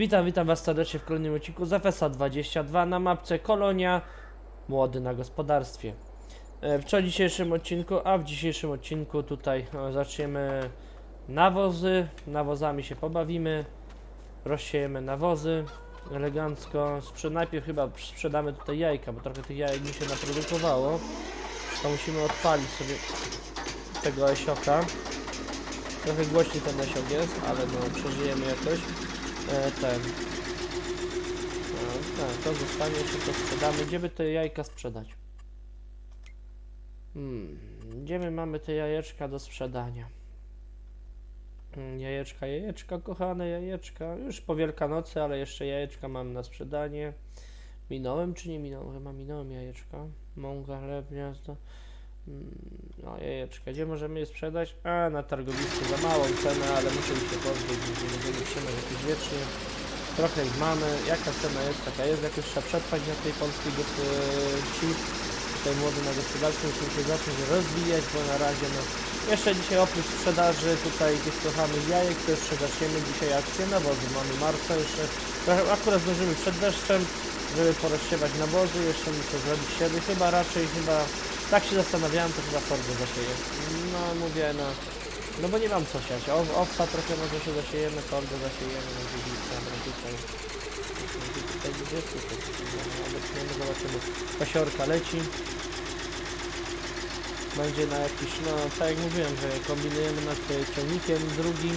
Witam, witam was serdecznie w kolejnym odcinku z FSA 22 na mapce Kolonia Młody na gospodarstwie. E, W dzisiejszym odcinku? A w dzisiejszym odcinku tutaj e, zaczniemy nawozy, nawozami się pobawimy, rozsiejemy nawozy elegancko. Sprze najpierw chyba sprzedamy tutaj jajka, bo trochę tych jajek mi się naprodukowało. To musimy odpalić sobie tego esioka. Trochę głośniej ten esiok jest, ale no przeżyjemy jakoś. E, ten. E, tak, to zostanie, jeszcze to sprzedamy. Gdzie by te jajka sprzedać? Hmm, gdzie my mamy te jajeczka do sprzedania? Mm, Jajeczka, jajeczka, kochane jajeczka. Już po Wielkanocy, ale jeszcze jajeczka mam na sprzedanie. Minąłem czy nie minąłem? Chyba minąłem jajeczka. Mąka, chleb, gniazdo. Mm, No jajeczka, gdzie możemy je sprzedać? A, na targowisku za małą cenę, ale muszę się pozbyć, bo nie będziemy trzymać jakoś wiecznie. Trochę ich mamy. Jaka cena jest? Taka jest. Jakoś trzeba przetrwać na tej polskiej wsi. Tutaj młody na gospodarstwie musimy się zacząć rozwijać, bo na razie no... Jeszcze dzisiaj oprócz sprzedaży tutaj tych kochanych jajek, to jeszcze zaczniemy dzisiaj akcję nawozu. Mamy marca jeszcze. Trochę akurat zdążymy przed deszczem, żeby porozsiewać nawozy. Jeszcze muszę zrobić siedy. Chyba raczej, chyba tak się zastanawiałem, to chyba sorgo zasieję. No mówię, no. No bo nie mam co siać. O, owca trochę może się zasiejemy, sorgo zasiejemy, no gdzieś tam, no tutaj. Tutaj? No, Obecniemy, zobaczymy. Pasiorka leci. Będzie na jakiś, no tak jak mówiłem, że kombinujemy nad e, ciągnikiem drugim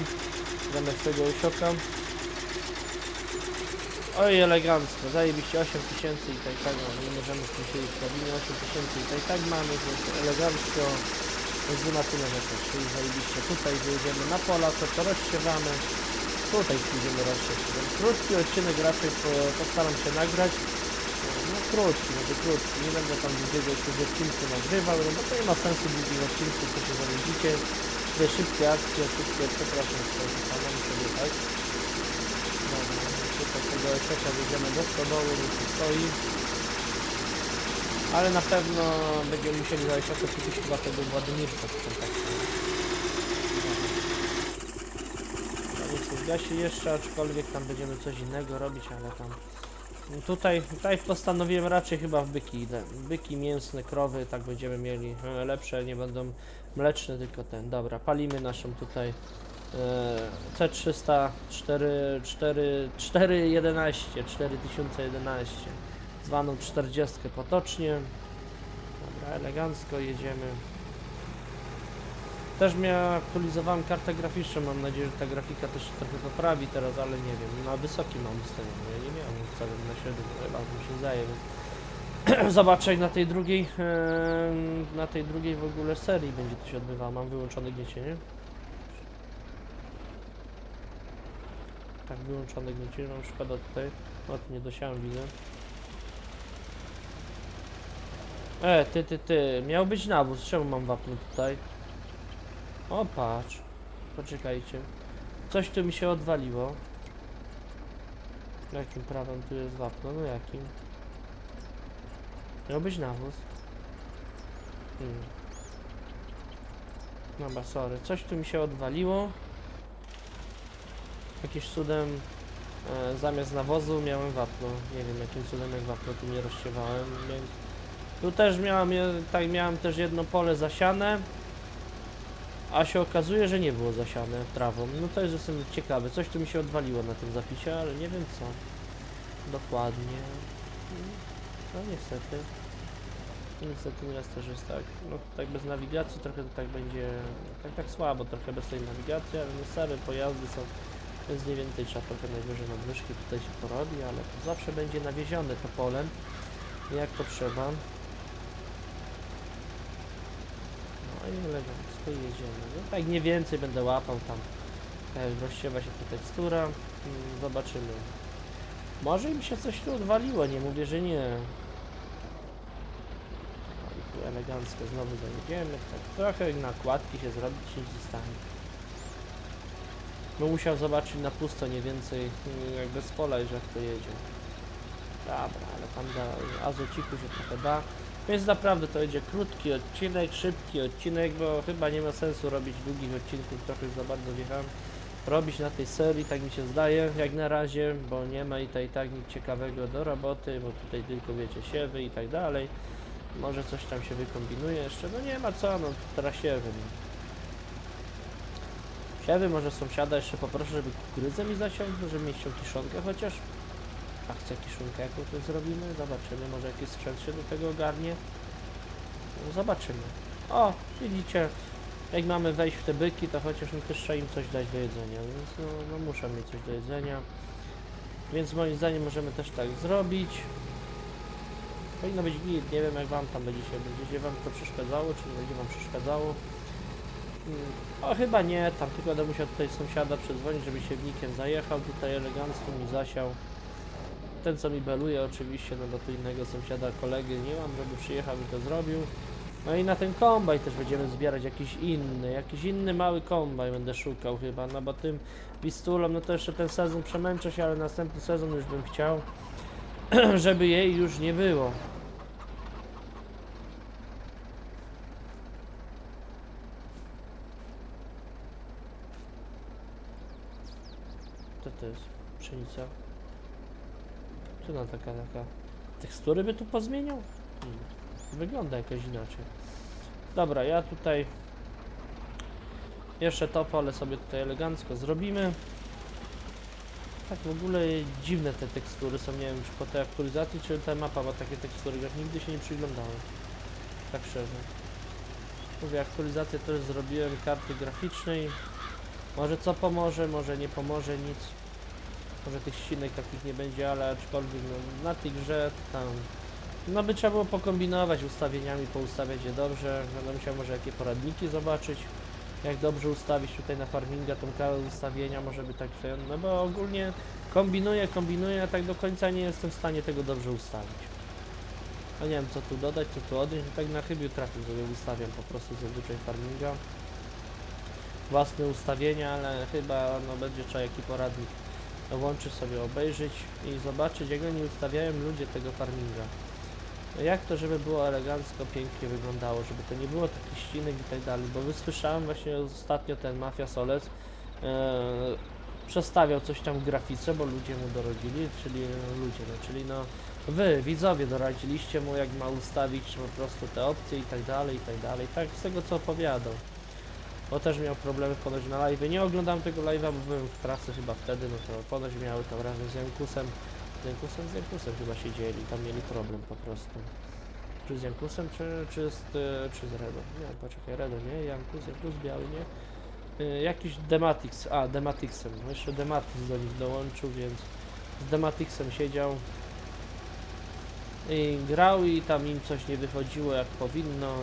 zamiast tego usioka. Oj, elegancko, zajebiście 8000 i tak tak, nie możemy w tym siedzieć w kabinie, 8000 i tak tak mamy, więc elegancko, więc nie ma czyli zajebiście, tutaj wyjedziemy na pola, to to rozsiewamy, tutaj pójdziemy rozsiewać, krótki odcinek raczej po, postaram się nagrać, no krótki, to krótki, nie będę tam jakiegoś odcinku nagrywał, no bo to nie ma sensu długich odcinków, to się zawiedzicie, te szybkie akcje, szybkie, przepraszam, pana muszę jechać, Dobra, tutaj tego esioka wjedziemy do stodoły, niech tu stoi. Ale na pewno będziemy musieli za esioka kupić chyba tego Władimirka w kontakcie. Zgasi jeszcze, aczkolwiek tam będziemy coś innego robić, ale tam... Tutaj, tutaj postanowiłem raczej chyba w byki idę. Byki mięsne, krowy, tak będziemy mieli. Lepsze, nie będą mleczne, tylko ten. Dobra, palimy naszą tutaj C300 4, 4, 411, 4011, zwaną 40 potocznie. Dobra, elegancko jedziemy. Też miałem aktualizowałem kartę graficzną, mam nadzieję, że ta grafika też się trochę poprawi teraz, ale nie wiem, na wysoki mam ustawiony, ja nie miałem ustawiony na średnim, chyba mi się zdaje, zobaczę na tej drugiej, em, na tej drugiej w ogóle serii będzie to się odbywało, mam wyłączone gniecienie. Tak, wyłączone gniecienie, mam szkoda tutaj, o tu nie dosiałem widzę. E, ty, ty, ty, miał być nawóz, czemu mam wapno tutaj? O, patrz. Poczekajcie. Coś tu mi się odwaliło. Jakim prawem tu jest wapno? No jakim? Miał być nawóz. Hmm. Dobra, sorry. Coś tu mi się odwaliło. Jakimś cudem e, zamiast nawozu miałem wapno. Nie wiem jakim cudem jak wapno tu nie rozsiewałem. Mia- Tu też miałem, tak miałem też jedno pole zasiane. A się okazuje, że nie było zasiane trawą. No to jest jestem ciekawy. Coś tu mi się odwaliło na tym zapisie, ale nie wiem co. Dokładnie. No niestety. Niestety nieraz też jest tak. No tak bez nawigacji trochę to tak będzie. Tak tak słabo trochę bez tej nawigacji, ale no stare pojazdy są. Więc mniej więcej trzeba trochę najwyżej nadwyżki tutaj się porobi, ale to zawsze będzie nawiezione to polem. Jak potrzeba. No i elegancko jedziemy. No tak mniej więcej będę łapał tam. Jak rozsiewa się ta tekstura. Mm, Zobaczymy. Może im się coś tu odwaliło, nie mówię, że nie. No i tu elegancko znowu zajedziemy. Tak trochę nakładki się zrobić, nic nie stanie. Bo musiał zobaczyć na pusto nie więcej, mm, jak bez pola, że jak to jedzie. Dobra, ale tam da azociku się trochę da. Więc naprawdę to będzie krótki odcinek, szybki odcinek, bo chyba nie ma sensu robić długich odcinków, trochę za bardzo wjechałem. robić na tej serii, tak mi się zdaje, jak na razie, bo nie ma i tak, i tak nic ciekawego do roboty, bo tutaj tylko wiecie, siewy i tak dalej. Może coś tam się wykombinuje jeszcze, no nie ma co, no teraz siewy. Siewy, może sąsiada jeszcze poproszę, żeby kukurydzę mi zasiąść, żeby mieć tą kiszonkę chociaż. A chce kiszonkę jaką tu zrobimy? Zobaczymy, może jakiś sprzęt się do tego ogarnie. No, zobaczymy. O, widzicie, jak mamy wejść w te byki, to chociaż no też trzeba im coś dać do jedzenia, więc no, no muszę mieć coś do jedzenia. Więc moim zdaniem możemy też tak zrobić. Powinno być git, nie wiem jak wam tam będziecie, będziecie wam to przeszkadzało, czy nie będzie wam przeszkadzało. Mm, O chyba nie, tam tylko będę musiał tutaj sąsiada przedzwonić, żeby siewnikiem zajechał, tutaj elegancko mi zasiał. Ten co mi beluje oczywiście, no bo tu innego sąsiada, kolegy nie mam, żeby przyjechał i to zrobił. No i na ten kombaj też będziemy zbierać jakiś inny, jakiś inny mały kombaj będę szukał chyba, no bo tym pistulą, no to jeszcze ten sezon przemęczę się, ale następny sezon już bym chciał, żeby jej już nie było. Co to jest? Pszenica? Co ona taka, taka... Tekstury by tu pozmieniał? Hmm. Wygląda jakoś inaczej. Dobra, ja tutaj jeszcze to pole sobie tutaj elegancko zrobimy. Tak w ogóle dziwne te tekstury są, nie wiem czy po tej aktualizacji, czy ta mapa ma takie tekstury, jak nigdy się nie przyglądałem. Tak szczerze. Mówię, aktualizację też zrobiłem karty graficznej. Może co pomoże, może nie pomoże nic. Może tych ścinek takich nie będzie, ale aczkolwiek no, na tej grze tam no by trzeba było pokombinować ustawieniami, poustawiać je dobrze. Będę musiał może jakie poradniki zobaczyć. Jak dobrze ustawić tutaj na farminga tą karę ustawienia, może by tak No bo ogólnie kombinuję, kombinuję, a tak do końca nie jestem w stanie tego dobrze ustawić. No nie wiem co tu dodać, co tu odjąć, tak na chybiu trafił sobie ustawiam po prostu zazwyczaj farminga. Własne ustawienia, ale chyba no będzie trzeba jaki poradnik włączyć sobie, obejrzeć i zobaczyć jak oni ustawiają ludzie tego farminga. Jak to, żeby było elegancko, pięknie wyglądało, żeby to nie było takich ścinek i tak dalej, bo wysłyszałem właśnie ostatnio ten Mafia Solec e, przestawiał coś tam w grafice, bo ludzie mu doradzili, czyli e, ludzie, no, czyli no wy, widzowie doradziliście mu jak ma ustawić po prostu te opcje i tak dalej, i tak dalej, tak z tego co opowiadał. Bo też miał problemy ponoć na live. Nie oglądam tego live'a, bo byłem w pracy chyba wtedy, no to ponoć miały tam razem z Jankusem z Jankusem, z Jankusem chyba siedzieli, tam mieli problem po prostu. Czy z Jankusem, czy, czy, z, e, czy z Redo? Nie, poczekaj, Redo, nie? Jankus, Jankus, biały, nie? Y, jakiś Dematix, a, Dematixem, no jeszcze Dematix do nich dołączył, więc z Dematixem siedział i grał i tam im coś nie wychodziło jak powinno.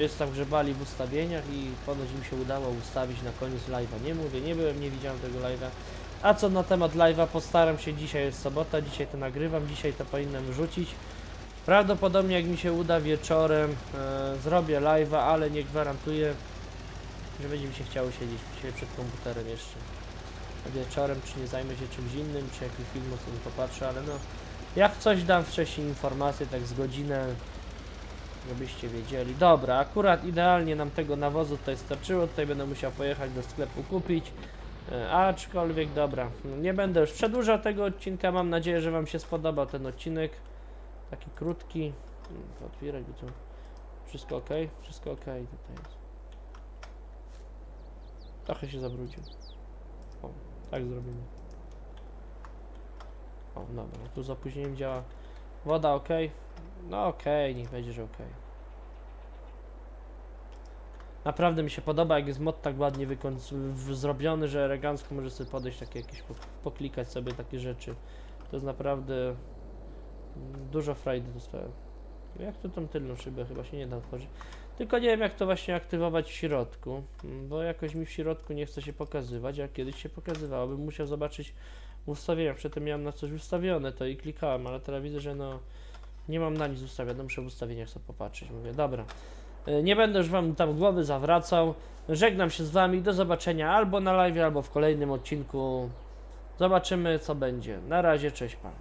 Jest tam grzebali w ustawieniach i ponoć im się udało ustawić na koniec live'a. Nie mówię, nie byłem, nie widziałem tego live'a. A co na temat live'a, postaram się, dzisiaj jest sobota, dzisiaj to nagrywam, dzisiaj to powinienem wrzucić. Prawdopodobnie jak mi się uda wieczorem, e, zrobię live'a, ale nie gwarantuję, że będzie mi się chciało siedzieć przed komputerem jeszcze. Wieczorem czy nie zajmę się czymś innym, czy jakiś film sobie popatrzę, ale no, jak coś dam wcześniej informację, tak z godzinę, żebyście wiedzieli. Dobra, akurat idealnie nam tego nawozu tutaj starczyło, tutaj będę musiał pojechać do sklepu kupić. E, Aczkolwiek dobra, nie będę już przedłużał tego odcinka. Mam nadzieję, że Wam się spodobał ten odcinek. Taki krótki. Otwieraj go tu. Wszystko ok? Wszystko ok tutaj jest. Trochę się zabrudził. O, tak zrobimy. O, dobra, tu z opóźnieniem działa. Woda ok? No ok, niech będzie, że ok. Naprawdę mi się podoba, jak jest mod tak ładnie zrobiony, że elegancko może sobie podejść takie jakieś, po- poklikać sobie takie rzeczy. To jest naprawdę mm, dużo frajdy dostałem. Jak to tą tylną szybę chyba się nie da otworzyć. Tylko nie wiem jak to właśnie aktywować w środku, mm, bo jakoś mi w środku nie chce się pokazywać, a kiedyś się pokazywało, bym musiał zobaczyć w ustawieniach, przedtem miałem na coś ustawione to i klikałem, ale teraz widzę, że no nie mam na nic ustawione, muszę w ustawieniach sobie popatrzeć. Mówię, dobra. E, Nie będę już wam tam głowy zawracał. Żegnam się z wami. Do zobaczenia albo na live, albo w kolejnym odcinku. Zobaczymy co będzie. Na razie, cześć pan.